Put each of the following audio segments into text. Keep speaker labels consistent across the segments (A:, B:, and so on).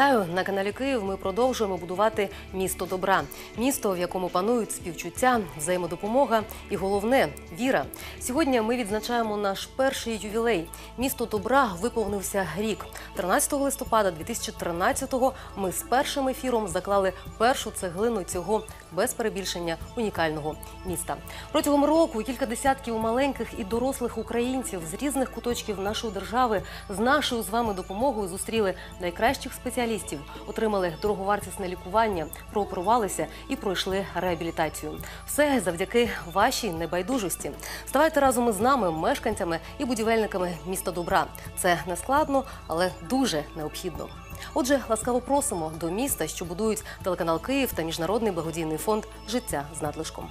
A: Вітаю на каналі Київ. Ми продовжуємо будувати місто добра, місто, в якому панують співчуття, взаємодопомога і головне віра. Сьогодні ми відзначаємо наш перший ювілей. Місто добра виповнився рік. 13 листопада 2013-го Ми з першим ефіром заклали першу цеглину цього без перебільшення унікального міста. Протягом року кілька десятків маленьких і дорослих українців з різних куточків нашої держави з нашою з вами допомогою зустріли найкращих спеціалістів, отримали дороговартісне лікування, прооперувалися і пройшли реабілітацію. Все завдяки вашій небайдужості. Ставайте разом із нами, мешканцями і будівельниками міста добра. Це не складно, але дуже необхідно. Отже, ласкаво просимо до міста, що будують телеканал Київ та міжнародний благодійний фонд Життя з надлишком.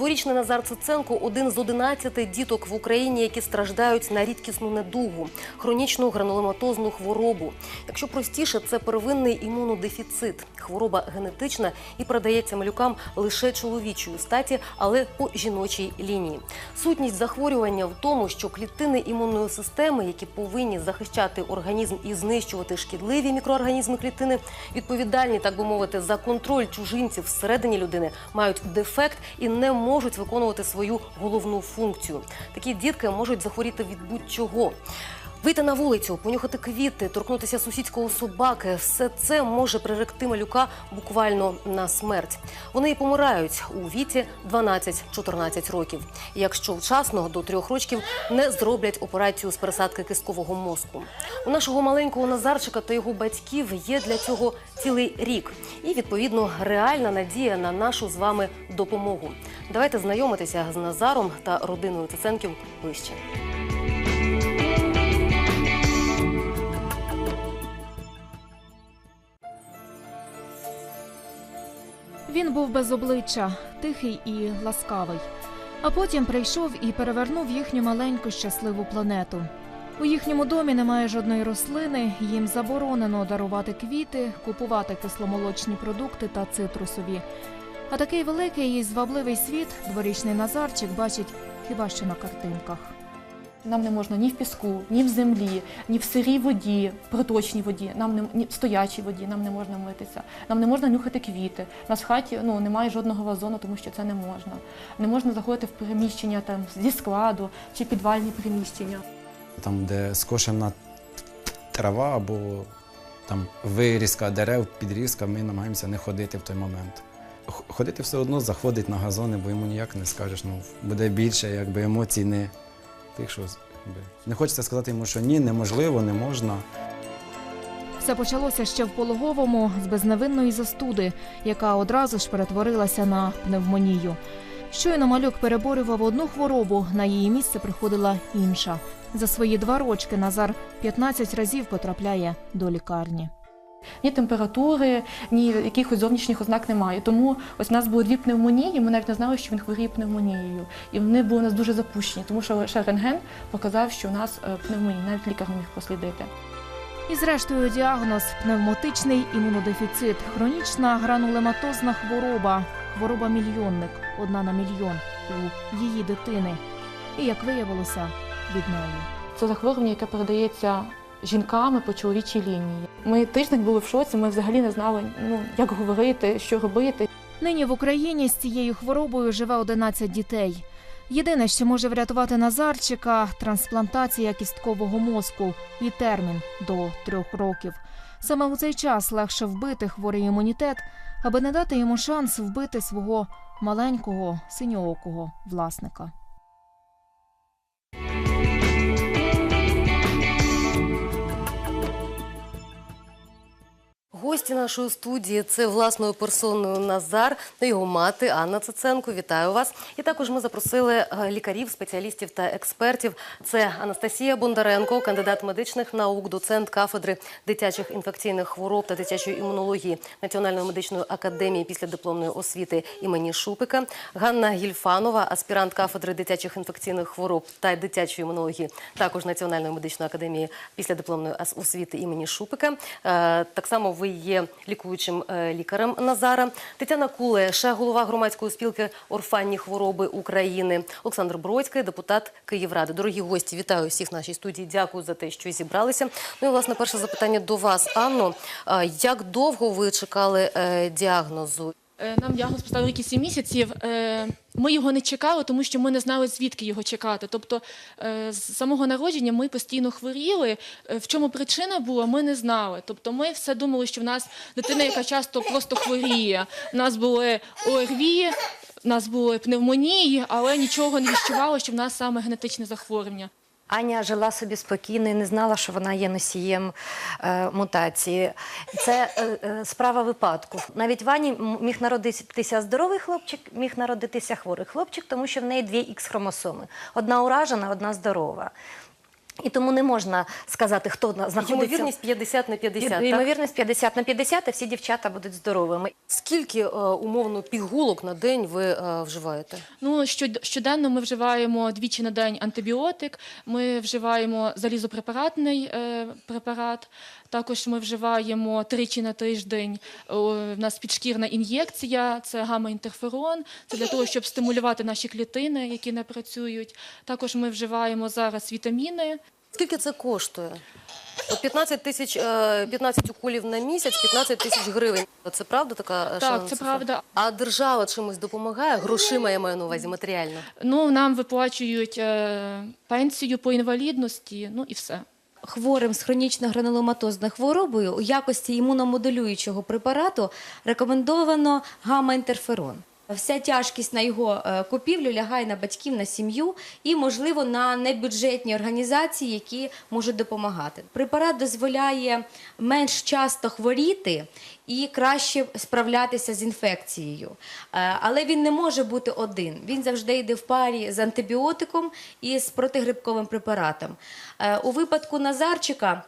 A: Дворічний Назар Цуценко один з 11 діток в Україні, які страждають на рідкісну недугу, хронічну гранулематозну хворобу. Якщо простіше, це первинний імунодефіцит. Хвороба генетична і передається малюкам лише чоловічої статі, але по жіночій лінії. Сутність захворювання в тому, що клітини імунної системи, які повинні захищати організм і знищувати шкідливі мікроорганізми клітини, відповідальні, так би мовити, за контроль чужинців всередині людини, мають дефект і не можуть виконувати свою головну функцію. Такі дітки можуть захворіти від будь-чого. Вийти на вулицю, понюхати квіти, торкнутися сусідського собаки все це може приректи малюка буквально на смерть. Вони і помирають у віці 12-14 років. Якщо вчасно до трьох років не зроблять операцію з пересадки кісткового мозку. У нашого маленького Назарчика та його батьків є для цього цілий рік, і відповідно реальна надія на нашу з вами допомогу. Давайте знайомитися з Назаром та родиною Циценків ближче.
B: Він був без обличчя, тихий і ласкавий. А потім прийшов і перевернув їхню маленьку щасливу планету. У їхньому домі немає жодної рослини, їм заборонено дарувати квіти, купувати кисломолочні продукти та цитрусові. А такий великий і звабливий світ дворічний Назарчик бачить хіба що на картинках.
C: Нам не можна ні в піску, ні в землі, ні в сирій воді, проточній воді, нам не ні в стоячій воді, нам не можна митися. Нам не можна нюхати квіти. У нас в хаті ну немає жодного вазону, тому що це не можна. Не можна заходити в приміщення там зі складу чи підвальні приміщення.
D: Там, де скошена трава або там вирізка дерев, підрізка, ми намагаємося не ходити в той момент. Ходити все одно заходить на газони, бо йому ніяк не скажеш. Ну, буде більше, якби емоцій не тих, що не хочеться сказати йому, що ні, неможливо, не можна.
B: Все почалося ще в пологовому з безневинної застуди, яка одразу ж перетворилася на пневмонію. Щойно малюк переборював одну хворобу, на її місце приходила інша. За свої два рочки Назар 15 разів потрапляє до лікарні.
C: Ні температури, ні якихось зовнішніх ознак немає. Тому ось у нас було дві пневмонії, ми навіть не знали, що він хворіє пневмонією. І вони були у нас дуже запущені, тому що лише рентген показав, що у нас е, пневмонія, навіть лікар не міг послідити.
B: І зрештою діагноз пневмотичний імунодефіцит, хронічна гранулематозна хвороба, хвороба мільйонник, одна на мільйон у її дитини. І як виявилося, від неї.
C: Це захворювання, яке передається жінками по чоловічій лінії. Ми тиждень були в шоці, ми взагалі не знали, ну як говорити, що робити.
B: Нині в Україні з цією хворобою живе 11 дітей. Єдине, що може врятувати Назарчика трансплантація кісткового мозку і термін до трьох років. Саме у цей час легше вбити хворий імунітет, аби не дати йому шанс вбити свого маленького синьоокого власника.
A: Гості нашої студії це власною персоною Назар та його мати Анна Циценко. Вітаю вас. І також ми запросили е, лікарів, спеціалістів та експертів. Це Анастасія Бондаренко, кандидат медичних наук, доцент кафедри дитячих інфекційних хвороб та дитячої імунології Національної медичної академії післядипломної освіти імені Шупика. Ганна Гільфанова, аспірант кафедри дитячих інфекційних хвороб та дитячої імунології, також Національної медичної академії післядипломної ас- освіти імені Шупика. Е, Так само ви є лікуючим е, лікарем Назара. Тетяна Кулеша, голова громадської спілки Орфанні хвороби України. Олександр Бродський, депутат Київради. Дорогі гості, вітаю всіх в нашій студії. Дякую за те, що зібралися. Ну і власне перше запитання до вас, Анно. Як довго ви чекали е, діагнозу?
C: Е, Нам діагноз поставили 7 місяців. Ми його не чекали, тому що ми не знали, звідки його чекати. Тобто е, з самого народження ми постійно хворіли. Е, В чому причина була, ми не знали. Тобто ми все думали, що в нас дитина, яка часто просто хворіє. У нас були ОРВІ, у нас були пневмонії, але нічого не відчувало, що в нас саме генетичне захворювання.
E: Аня жила собі спокійно і не знала, що вона є носієм е, мутації. Це е, е, справа випадку. Навіть в Ані міг народитися здоровий хлопчик, міг народитися хворий хлопчик, тому що в неї дві ікс хромосоми: одна уражена, одна здорова. І тому не можна сказати, хто на- знаходиться.
A: Ймовірність 50 на 50, так?
E: Ймовірність 50 на 50, а всі дівчата будуть здоровими.
A: Скільки е, умовно пігулок на день ви е, вживаєте?
C: Ну, щод- щоденно ми вживаємо двічі на день антибіотик, ми вживаємо залізопрепаратний е, препарат, також ми вживаємо тричі на тиждень. В нас підшкірна ін'єкція, це гамма-інтерферон, це для того, щоб стимулювати наші клітини, які не працюють. Також ми вживаємо зараз вітаміни.
A: Скільки це коштує? От 15 тисяч, е, 15 уколів на місяць, 15 тисяч гривень. Це правда така е,
C: Так, це правда.
A: А держава чимось допомагає? Грошима я маю на увазі матеріально.
C: Ну, нам виплачують е, пенсію по інвалідності, ну і все.
F: хворим з хронічно-грануломатозною хворобою у якості імуномоделюючого препарату рекомендовано гамма-інтерферон. Вся тяжкість на його е, купівлю лягає на батьків, на сім'ю і, можливо, на небюджетні організації, які можуть допомагати. Препарат дозволяє менш часто хворіти і краще справлятися з інфекцією. Е, Але він не може бути один. Він завжди йде в парі з антибіотиком і з протигрибковим препаратом. Е, У випадку Назарчика.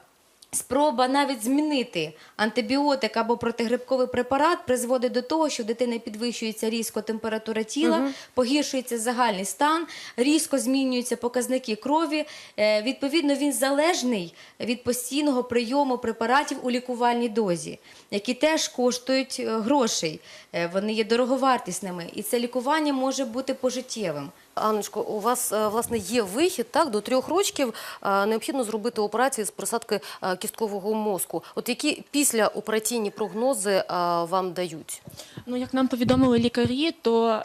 F: Спроба навіть змінити антибіотик або протигрибковий препарат призводить до того, що в дитини підвищується різко температура тіла, погіршується загальний стан, різко змінюються показники крові. Е, Відповідно, він залежний від постійного прийому препаратів у лікувальній дозі, які теж коштують е, грошей. Е, Вони є дороговартісними, і це лікування може бути пожиттєвим.
A: Анночко, у вас е, власне є вихід так до трьох років. е, Необхідно зробити операції з просадки е, кісткового мозку. От які післяопераційні прогнози вам дають?
C: Ну, як нам повідомили лікарі, то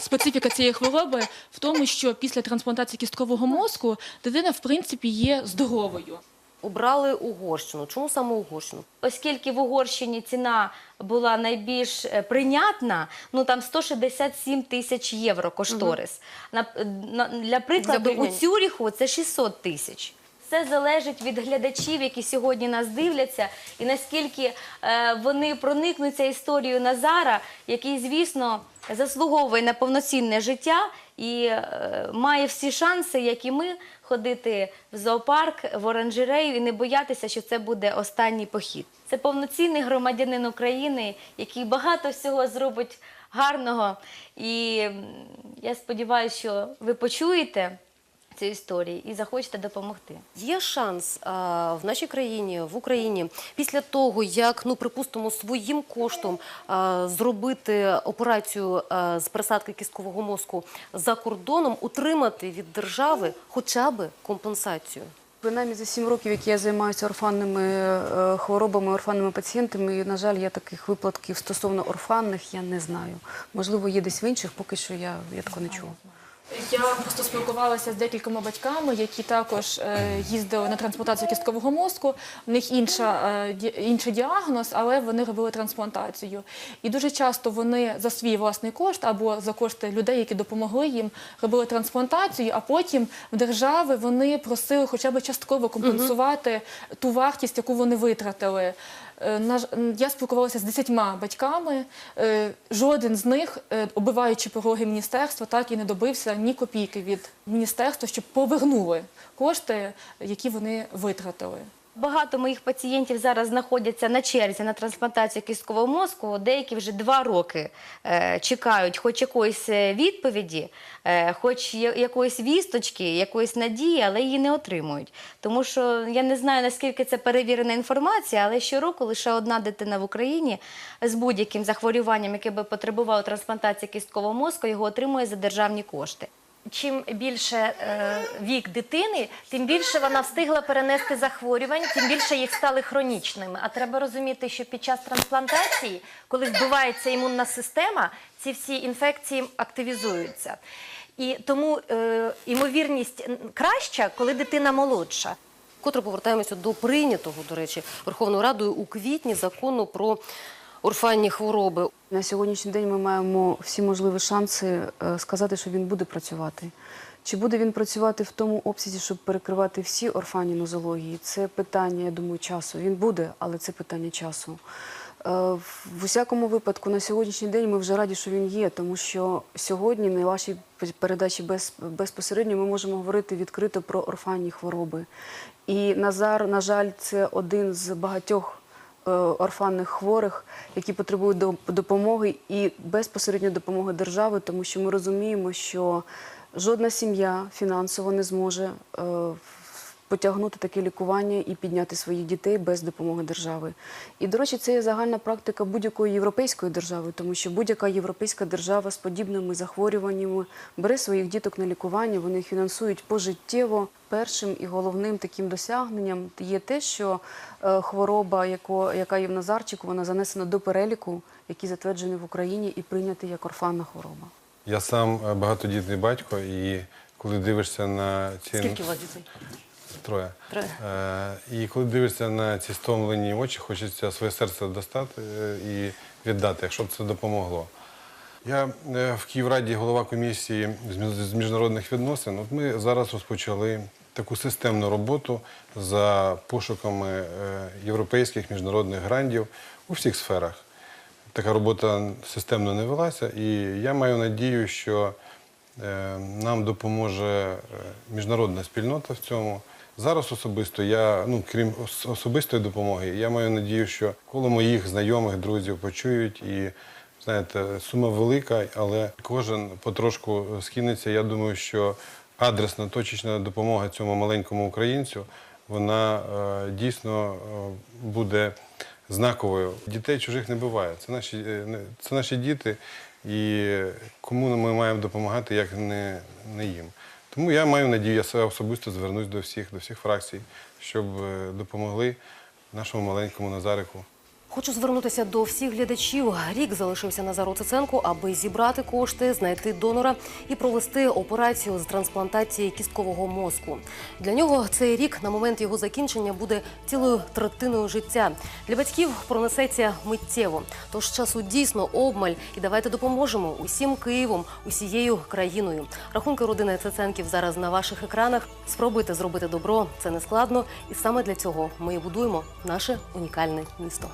C: специфіка цієї хвороби в тому, що після трансплантації кісткового мозку дитина, в принципі, є здоровою.
A: Обрали Угорщину. Чому саме Угорщину?
F: Оскільки в Угорщині ціна була найбільш е, прийнятна, ну там 167 тисяч євро кошторис. На, на, для прикладу, у. Цюріху це 600 тисяч. Все залежить від глядачів, які сьогодні нас дивляться, і наскільки е, вони проникнуться історією Назара, який, звісно, заслуговує на повноцінне життя і е, має всі шанси, як і ми, ходити в зоопарк, в оранжерею і не боятися, що це буде останній похід. Це повноцінний громадянин України, який багато всього зробить гарного. І я сподіваюся, що ви почуєте цю історію і захочете допомогти.
A: Є шанс а, в нашій країні, в Україні, після того, як, ну припустимо, своїм коштом а, зробити операцію а, з пересадки кісткового мозку за кордоном, утримати від держави хоча б компенсацію.
G: Принаймні за сім років, які я займаюся орфанними е, хворобами, орфанними пацієнтами, і, на жаль, я таких випадків стосовно орфанних я не знаю. Можливо, є десь в інших, поки що я, я такого не чула.
C: Я просто спілкувалася з декількома батьками, які також е, їздили на трансплантацію кісткового мозку. У них інша, е, інший діагноз, але вони робили трансплантацію. І дуже часто вони за свій власний кошт або за кошти людей, які допомогли їм, робили трансплантацію, а потім в держави вони просили хоча б частково компенсувати ту вартість, яку вони витратили. Е, Я спілкувалася з десятьма батьками. Е, Жоден з них, е, оббиваючи пороги міністерства, так і не добився ні копійки від міністерства, щоб повернули кошти, які вони витратили.
F: Багато моїх пацієнтів зараз знаходяться на черзі на трансплантацію кісткового мозку. Деякі вже два роки е, чекають хоч якоїсь е, відповіді, е, хоч якоїсь вісточки, якоїсь надії, але її не отримують. Тому що я не знаю, наскільки це перевірена інформація, але щороку лише одна дитина в Україні з будь-яким захворюванням, яке би потребувало трансплантації кісткового мозку, його отримує за державні кошти.
A: Чим більше е, вік дитини, тим більше вона встигла перенести захворювань, тим більше їх стали хронічними. А треба розуміти, що під час трансплантації, коли вбивається імунна система, ці всі інфекції активізуються. І тому е, імовірність краща, коли дитина молодша. Котре повертаємося до прийнятого, до речі, Верховною Радою у квітні закону про орфанні хвороби.
G: На сьогоднішній день ми маємо всі можливі шанси е, сказати, що він буде працювати. Чи буде він працювати в тому обсязі, щоб перекривати всі орфанні нозології? Це питання, я думаю, часу. Він буде, але це питання часу. Е, В усякому випадку, на сьогоднішній день ми вже раді, що він є, тому що сьогодні на вашій передачі без, безпосередньо ми можемо говорити відкрито про орфанні хвороби. І Назар, на жаль, це один з багатьох орфанних хворих, які потребують до- допомоги і безпосередньо допомоги держави, тому що ми розуміємо, що жодна сім'я фінансово не зможе е, потягнути таке лікування і підняти своїх дітей без допомоги держави. І, до речі, це є загальна практика будь-якої європейської держави, тому що будь-яка європейська держава з подібними захворюваннями бере своїх діток на лікування, вони їх фінансують пожиттєво. Першим і головним таким досягненням є те, що е, хвороба, яка є в Назарчику, вона занесена до переліку, який затверджений в Україні і прийнятий як орфанна хвороба.
H: Я сам е, багатодітний батько, і коли дивишся на ці
A: Скільки у вас дітей?
H: Троє.
A: Троє.
H: Е, і коли дивишся на ці стомлені очі, хочеться своє серце достати е, і віддати, якщо б це допомогло. Я е, в Київраді голова комісії з міжнародних відносин. От ми зараз розпочали таку системну роботу за пошуками е, європейських міжнародних грантів у всіх сферах. Така робота системно не велася, і я маю надію, що нам допоможе міжнародна спільнота в цьому. Зараз особисто я, ну крім особистої допомоги, я маю надію, що коло моїх знайомих, друзів почують і знаєте, сума велика, але кожен потрошку скинеться. Я думаю, що адресна точечна допомога цьому маленькому українцю, вона е, дійсно е, буде знаковою. Дітей чужих не буває. Це наші, е, це наші діти, і кому ми маємо допомагати, як не, не їм. Тому я маю надію, я особисто звернусь до всіх, до всіх фракцій, щоб е, допомогли нашому маленькому Назарику.
A: Хочу звернутися до всіх глядачів. Рік залишився Назару Циценку, аби зібрати кошти, знайти донора і провести операцію з трансплантації кісткового мозку. Для нього цей рік на момент його закінчення буде цілою третиною життя. Для батьків пронесеться миттєво. Тож часу дійсно обмаль, і давайте допоможемо усім Києвом, усією країною. Рахунки родини Циценків зараз на ваших екранах. Спробуйте зробити добро. Це не складно, і саме для цього ми і будуємо наше унікальне місто.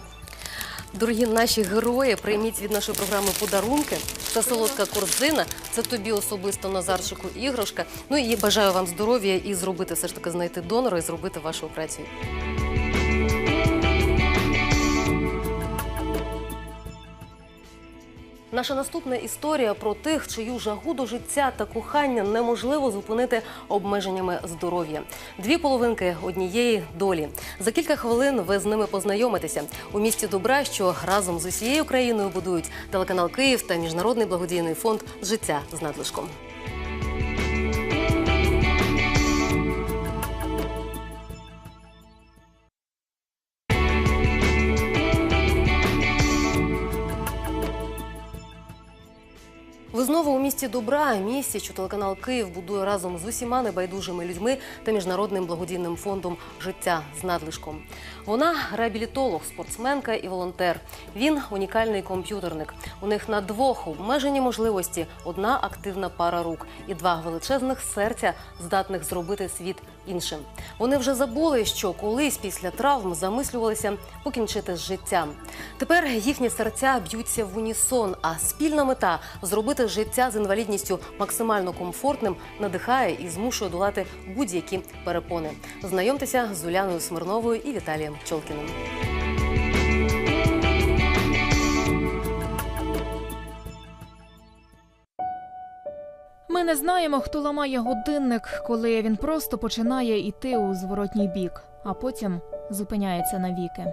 A: Дорогі наші герої, прийміть від нашої програми подарунки. Це солодка корзина, це тобі особисто Назарчику іграшка. Ну і бажаю вам здоров'я і зробити все ж таки знайти донора і зробити вашу операцію. Наша наступна історія про тих, чию жагу до життя та кохання неможливо зупинити обмеженнями здоров'я. Дві половинки однієї долі. За кілька хвилин ви з ними познайомитеся у місті добра, що разом з усією країною будують телеканал Київ та міжнародний благодійний фонд Життя з надлишком. Ви знову у місті добра, місті, що телеканал Київ будує разом з усіма небайдужими людьми та міжнародним благодійним фондом Життя з надлишком. Вона реабілітолог, спортсменка і волонтер. Він унікальний комп'ютерник. У них на двох обмежені можливості, одна активна пара рук і два величезних серця, здатних зробити світ іншим. Вони вже забули, що колись після травм замислювалися покінчити з життям. Тепер їхні серця б'ються в унісон, а спільна мета зробити життя з інвалідністю максимально комфортним надихає і змушує долати будь-які перепони. Знайомтеся з Уляною Смирновою і Віталієм Чолкіним.
B: Ми не знаємо, хто ламає годинник, коли він просто починає йти у зворотній бік, а потім зупиняється навіки.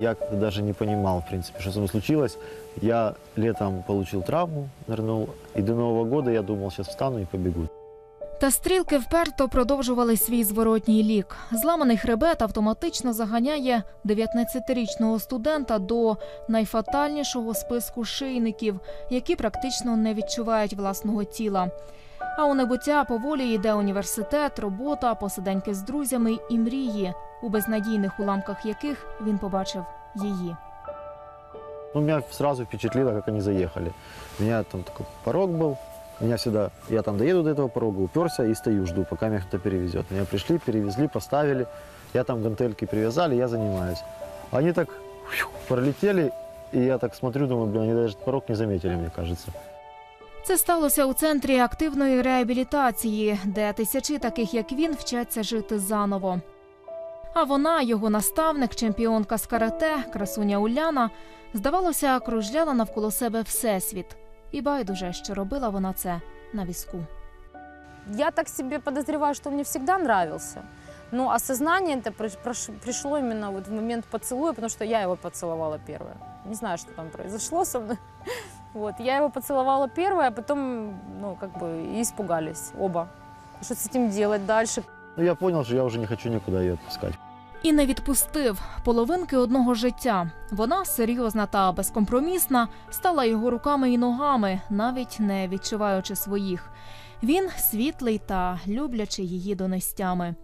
I: Я даже не понимал, в принципе, что со мной случилось. Я летом получил травму, нырнул, и до Нового года я думал, сейчас встану и побегу.
B: Та стрілки вперто продовжували свій зворотній лік. Зламаний хребет автоматично заганяє 19-річного студента до найфатальнішого списку шийників, які практично не відчувають власного тіла. А у небуття поволі йде університет, робота, посиденьки з друзями і мрії, у безнадійних уламках яких він побачив її.
I: Ну, меня сразу впечатлило, как они заехали. У меня там такой порог был, меня всегда, я там доеду до этого порога, уперся и стою, жду, пока меня кто-то перевезет. Меня пришли, перевезли, поставили, я там гантельки привязали, я занимаюсь. Они так фью, пролетели, и я так смотрю, думаю, блин, они даже порог не заметили, мне кажется.
B: Це сталося у центрі активної реабілітації, де тисячі таких, як він, вчаться жити заново. А вона, його наставник, чемпіонка з карате, красуня Уляна, здавалося, кружляла навколо себе всесвіт. І байдуже, що робила вона це на візку.
J: Я так себе подозреваю, что он мне всегда нравился. Но осознание это приш- прош- пришло именно вот в момент поцелуя, потому что я его поцеловала первая. Не знаю, что там произошло со мной. Вот, я его поцеловала первая, а потом, ну, как бы, и испугались оба. Что с этим делать дальше?
I: Ну, я понял, что я уже не хочу никуда ее отпускать.
B: І не відпустив половинки одного життя. Вона серйозна та безкомпромісна, стала його руками і ногами, навіть не відчуваючи своїх. Він світлий та люблячий її донестями.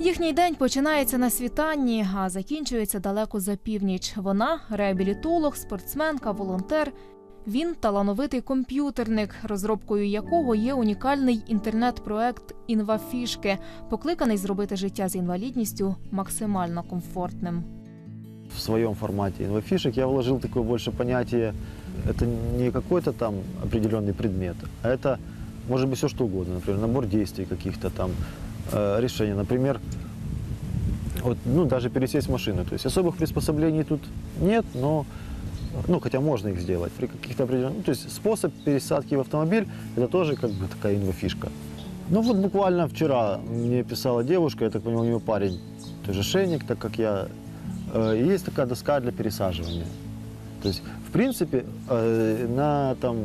B: Їхній день починається на світанні, а закінчується далеко за північ. Вона реабілітолог, спортсменка, волонтер. Він талановитий комп'ютерник, розробкою якого є унікальний інтернет-проект Інвафішки, покликаний зробити життя з інвалідністю максимально комфортним.
I: в своем формате инфофишек я вложил такое больше понятие, это не какой-то там определенный предмет, а это может быть все что угодно, например, набор действий каких-то там, э, решений, например, вот, ну, даже пересесть в машину. То есть особых приспособлений тут нет, но Ну, хотя можно их сделать при каких-то определенных... Ну, то есть способ пересадки в автомобиль – это тоже как бы такая инфофишка. Ну вот буквально вчера мне писала девушка, я так понимаю, у нее парень тоже шейник, так как я. Э, и есть такая доска для пересаживания. То есть, в принципе, э, на там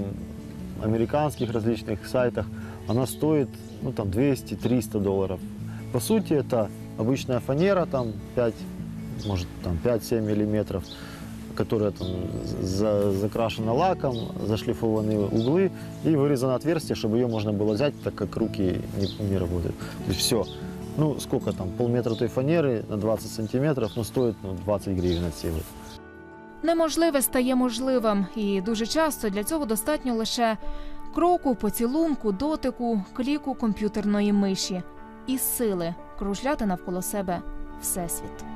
I: американских различных сайтах она стоит ну, там 200-300 долларов. По сути, это обычная фанера, там 5, может, там 5-7 миллиметров, которая там за- закрашена лаком, зашлифованы углы и вырезано отверстие, чтобы ее можно было взять, так как руки не, не работают. То есть все. Ну, сколько там, полметра той фанеры на 20 сантиметров, ну, стоит ну, 20 гривен от силы.
B: Неможливе стає можливим, і дуже часто для цього достатньо лише кроку, поцілунку, дотику, кліку комп'ютерної миші і сили кружляти навколо себе всесвіт.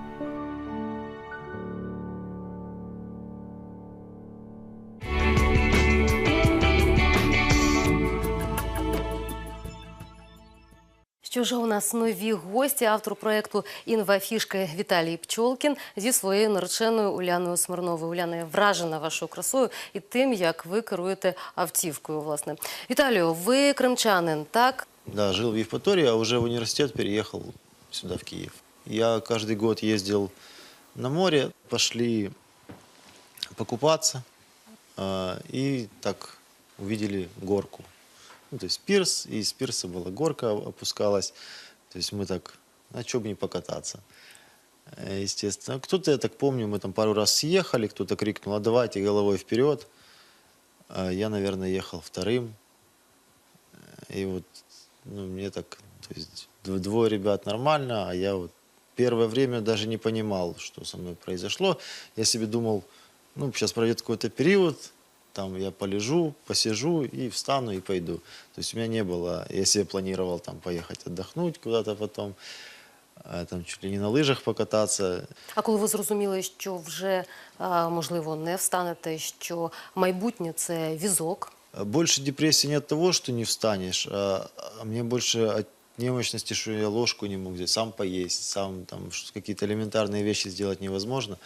A: Що ж у нас нові гості, автор проєкту «Інвафішки» Віталій Пчолкін зі своєю нареченою Уляною Смирновою. Уляна я вражена вашою красою і тим, як ви керуєте автівкою. Власне, Віталію, ви кримчанин, так?
K: Да, жил в Евпатории, а уже в университет переехал сюда, в Киев. Я каждый год ездил на море, пошли покупаться а, и так увидели горку. Ну, то есть пирс, и из пирса была горка опускалась. То есть мы так, а что бы не покататься. Э, Естественно. Кто-то, я так помню, мы там пару раз съехали, кто-то крикнул, а давайте головой вперед. А Я, наверное, ехал вторым. И вот ну, мне так, то есть дв- двое ребят нормально, а я вот первое время даже не понимал, что со мной произошло. Я себе думал, ну, сейчас пройдет какой-то период,
I: там я полежу, посижу и встану и пойду. То есть у меня не было, я себе планировал там поехать отдохнуть куда-то потом, а, там чуть ли не на лыжах покататься.
A: А коли ви зрозуміли, що вже а, можливо не встанете, що майбутнє це візок,
I: А Больше депрессии не от того, что не встанешь, а, а мне больше от немощности, что я ложку не мог взять, сам поесть, сам там что- какие-то элементарные вещи сделать невозможно.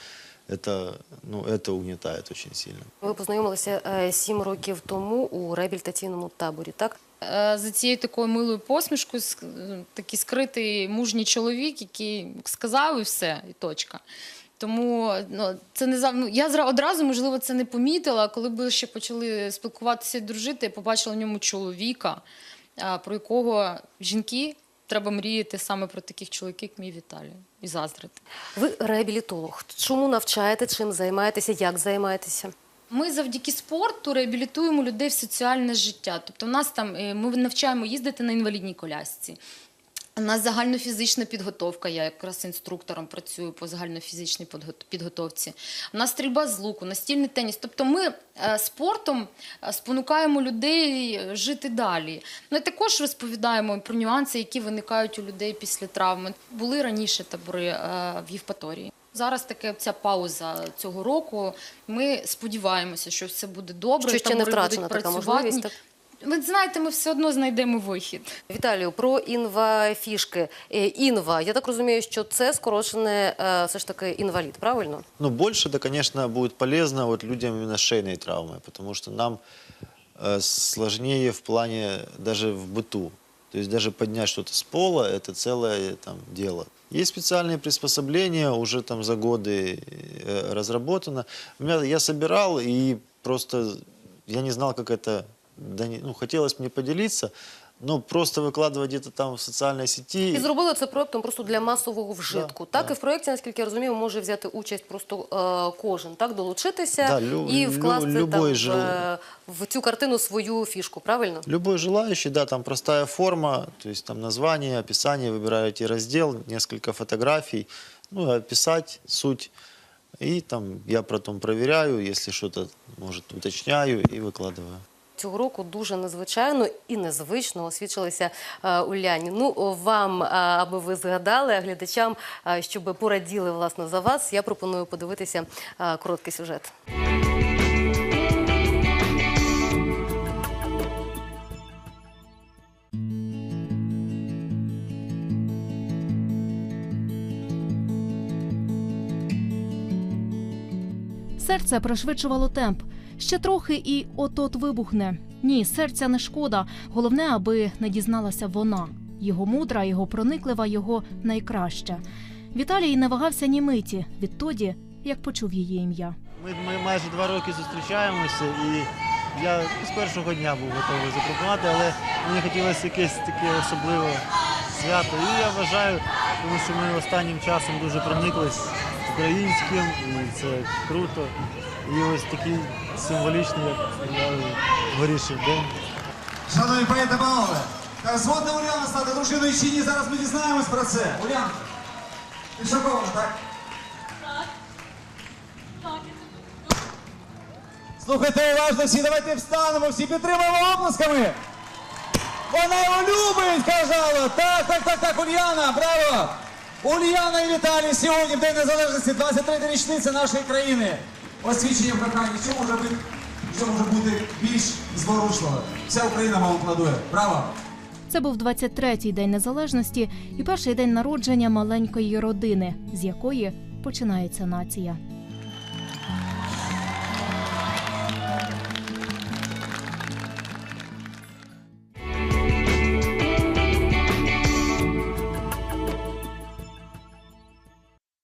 I: Это, ну, это угнетает очень сильно.
A: ви познайомилися е, сім років тому у реабілітаційному таборі, так?
L: Е, За цією такою милою посмішкою ск- е, такий скритий мужній чоловік, який сказав і все, і точка. Тому ну, це не зав... ну, я зра- одразу, можливо, це не помітила. Коли ми ще почали спілкуватися і дружити, я побачила в ньому чоловіка, а, про якого жінки треба мріяти саме про таких чоловіків, як мій Віталій, і заздрити.
A: Ви реабілітолог. Чому навчаєте, чим займаєтеся, як займаєтеся?
L: Ми завдяки спорту реабілітуємо людей в соціальне життя. Тобто, у нас там е, ми навчаємо їздити на інвалідній колясці. У нас загальнофізична підготовка. Я якраз інструктором працюю по загальнофізичній підго- підготовці. У нас стрільба з луку, настільний теніс. Тобто, ми е, спортом е, спонукаємо людей е, жити далі. Ну і також розповідаємо про нюанси, які виникають у людей після травми. Були раніше табори в Євпаторії. Зараз таке ця пауза цього року. Ми сподіваємося, що все буде добре.
A: Що ще не
L: табори
A: втрачена
L: будуть
A: така
L: працювати.
A: можливість, так?
L: Ви знаєте, ми все одно знайдемо вихід.
A: Віталію, про інвафішки. Е, Інва, я так розумію, що це скорочене е, все ж таки інвалід, правильно?
I: Ну, больше, да, конечно, будет полезно вот людям именно с шейной травмой, потому что нам э, сложнее в плане даже в быту. То есть даже поднять что-то с пола – это целое там, дело. Есть специальные приспособления, уже там за годы э, разработано. У меня, я собирал и просто я не знал, как это, да не- ну, хотелось мне поделиться, но просто выкладывать где-то там в социальной сети.
A: І зробили це проектом просто для масового вжитку.
I: Да,
A: так,
I: да.
A: і в проєкті, наскільки я розумію, може взяти участь просто е, кожен, так, долучитися
I: Да, лю-
A: і
I: лю-
A: вкласти там,
I: любой
A: в,
I: же-
A: е, в цю картину свою фішку, правильно?
I: Любой желающий, да, там простая форма, то есть там название, описание, выбираете раздел, несколько фотографий, ну, и описать суть. И там я потом проверяю, если что-то, может, уточняю и выкладываю.
A: Цього року дуже незвичайно і незвично освічилися е, Уляні. Ну, вам, е, аби ви згадали, а глядачам, е, щоб пораділи власне за вас, я пропоную подивитися короткий сюжет.
B: Серце пришвидшувало темп. Ще трохи і от-от вибухне. Ні, серця не шкода. Головне, аби не дізналася вона. Його мудра, його прониклива, його найкраща. Віталій не вагався ні миті відтоді, як почув її ім'я.
M: Ми, ми майже два роки зустрічаємося, і я з першого дня був готовий запропонувати, але мені хотілося якесь таке особливе свято. І я вважаю, тому що ми останнім часом дуже прониклись українським, і це круто. І ось такий символічний, як я вирішив день.
N: Шановні пані та панове, та згодна Уляна стати дружиною чи ні, зараз ми дізнаємось про це. Уляна, ти шокована, так? Слухайте уважно всі, давайте встанемо, всі підтримаємо оплесками. Вона його любить, казала. Так, так, так, так, Ульяна, браво! Ульяна і Віталій сьогодні в День Незалежності, 23 річниця нашої країни. Освічення прохання. Що може бути, що може бути більш зворушливо? Вся Україна вам аплодує. Браво!
B: Це був 23-й день незалежності і перший день народження маленької родини, з якої починається нація.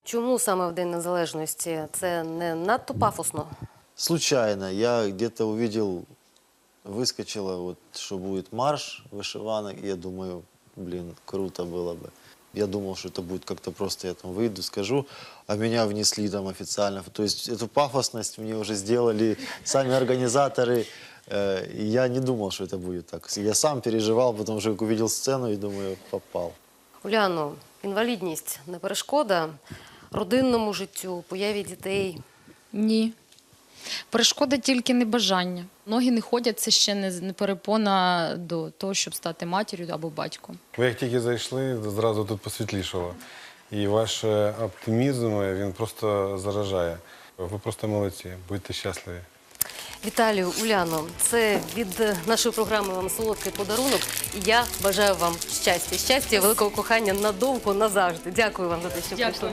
A: Чому саме в День Незалежності? Це не надто пафосно.
I: Случайно я где-то увидел, выскочило, вот, что будет марш вышиванок, и я думаю, блин, круто было бы. Я думал, что это будет как-то просто, я там выйду, скажу, а меня внесли там официально. То есть эту пафосность мне уже сделали сами организаторы. э, И я не думал, что это будет так. Я сам переживал, потому что как увидел сцену и думаю, попал.
A: Уляно, інвалідність не перешкода родинному життю, появі дітей.
L: Ні.
O: Перешкода тільки небажання. Ноги не ходять, це ще не, перепона до того, щоб стати матір'ю або батьком.
H: Ви як тільки зайшли, зразу тут посвітлішало. І ваш е, оптимізм е, він просто заражає. Ви просто молодці, будьте щасливі.
A: Віталію, Уляно, це від нашої програми вам солодкий подарунок. І я бажаю вам щастя, щастя, великого кохання надовго, назавжди. Дякую вам за те, що прийшли.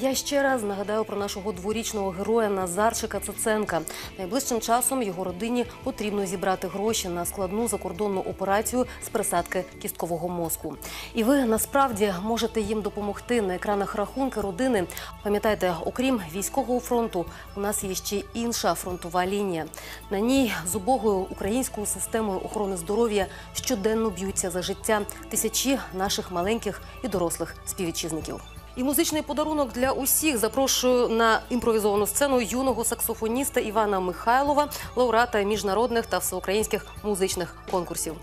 A: Я ще раз нагадаю про нашого дворічного героя Назарчика Циценка. Найближчим часом його родині потрібно зібрати гроші на складну закордонну операцію з пересадки кісткового мозку. І ви насправді можете їм допомогти на екранах рахунки родини. Пам'ятайте, окрім військового фронту, у нас є ще інша фронтова лінія. На ній з убогою українською системою охорони здоров'я щоденно б'ються за життя тисячі наших маленьких і дорослих співвітчизників. І музичний подарунок для усіх запрошую на імпровізовану сцену юного саксофоніста Івана Михайлова, лауреата міжнародних та всеукраїнських музичних конкурсів.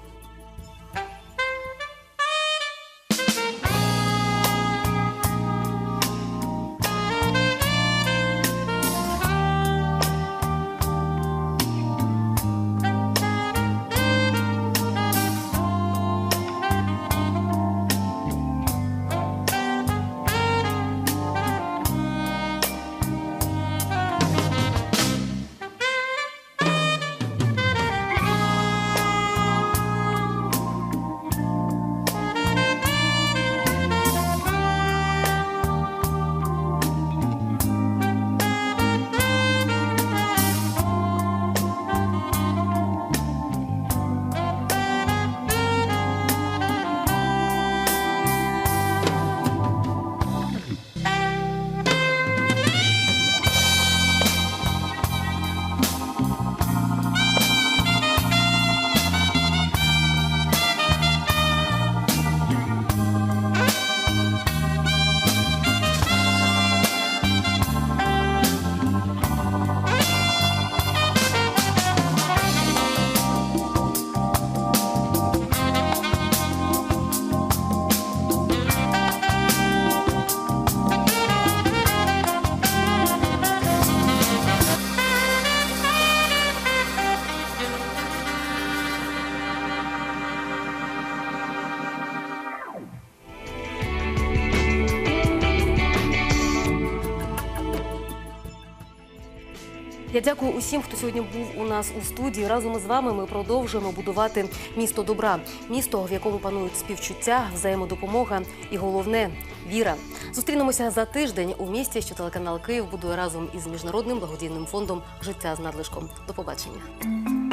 A: Я дякую усім, хто сьогодні був у нас у студії. Разом із вами ми продовжуємо будувати місто добра, місто, в якому панують співчуття, взаємодопомога і головне віра. Зустрінемося за тиждень у місті, що телеканал Київ будує разом із міжнародним благодійним фондом Життя з надлишком. До побачення.